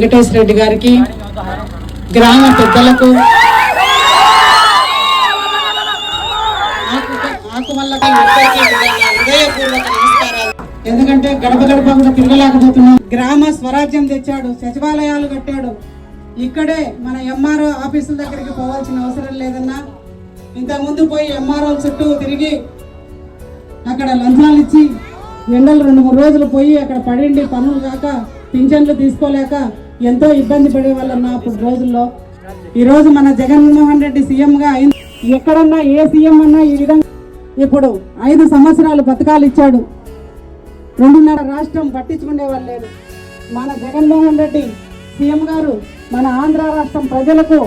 వెంకటేశ్వర రెడ్డి గారికి గ్రామ పెద్దలకు ఎందుకంటే గడప గడప కూడా తిరగలేకపోతున్నాం. గ్రామ స్వరాజ్యం తెచ్చాడు సచివాలయాలు కట్టాడు. ఇక్కడే మన ఎంఆర్ఓ ఆఫీసుల దగ్గరికి పోవాల్సిన అవసరం లేదన్నా. ఇంతకు ముందు పోయి ఎంఆర్ఓ చుట్టూ తిరిగి అక్కడ లంచాలు ఇచ్చి ఎండలు రెండు మూడు రోజులు పోయి అక్కడ పడిండి పనులు కాక పింఛన్లు తీసుకోలేక ఎంతో ఇబ్బంది పడే వాళ్ళన్న అప్పుడు రోజుల్లో. ఈరోజు మన జగన్మోహన్ రెడ్డి సీఎంగా అయింది. ఎక్కడన్నా ఏ సీఎం అన్నా ఈ విధంగా ఇప్పుడు ఐదు సంవత్సరాలు పథకాలు ఇచ్చాడు. రెండున్నర రాష్ట్రం పట్టించుకునే వాళ్ళు లేరు. మన జగన్మోహన్ రెడ్డి సీఎం గారు మన ఆంధ్ర రాష్ట్రం ప్రజలకు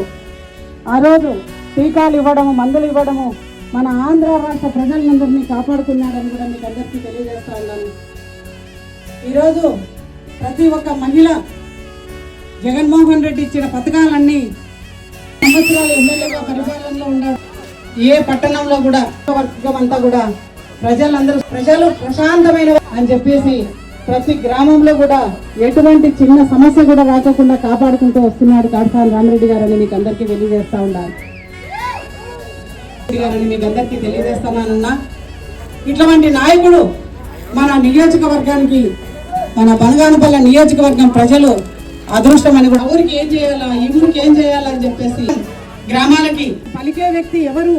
ఆ రోజు టీకాలు ఇవ్వడము మందులు ఇవ్వడము మన ఆంధ్ర రాష్ట్ర ప్రజలందరినీ కాపాడుకున్నాడని కూడా మీకు అందరికీ తెలియజేస్తా ఉన్నాను. ఈరోజు ప్రతి ఒక్క మహిళ జగన్మోహన్ రెడ్డి ఇచ్చిన పథకాలన్నీ సంవత్సరాలు ఎమ్మెల్యేగా పరిపాలనలో ఉన్నారు ఏ పట్టణంలో కూడా వర్గం అంతా కూడా ప్రజలందరూ ప్రజలు ప్రశాంతమైన అని చెప్పేసి ప్రతి గ్రామంలో కూడా ఎటువంటి చిన్న సమస్య కూడా రాకుండా కాపాడుకుంటూ వస్తున్నాడు కాడసాని రామిరెడ్డి గారని మీకు అందరికీ తెలియజేస్తా ఉండాలి గారని మీకు అందరికీ తెలియజేస్తానన్నా ఇటువంటి నాయకుడు మన నియోజకవర్గానికి మన బనగానపల్లె నియోజకవర్గం ప్రజలు అదృష్టం అని కూడా ఊరికి ఏం చేయాలా ఈ ఊరికి ఏం చేయాలని చెప్పేసి గ్రామాలకి పలికే వ్యక్తి ఎవరు?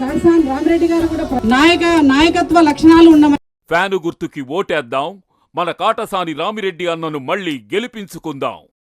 కాడసాని రామిరెడ్డి గారు కూడా నాయక నాయకత్వ లక్షణాలు ఉన్న ఫ్యాను గుర్తుకి ఓటేద్దాం మన కాటసాని రామిరెడ్డి అన్నను మళ్ళీ గెలిపించుకుందాం.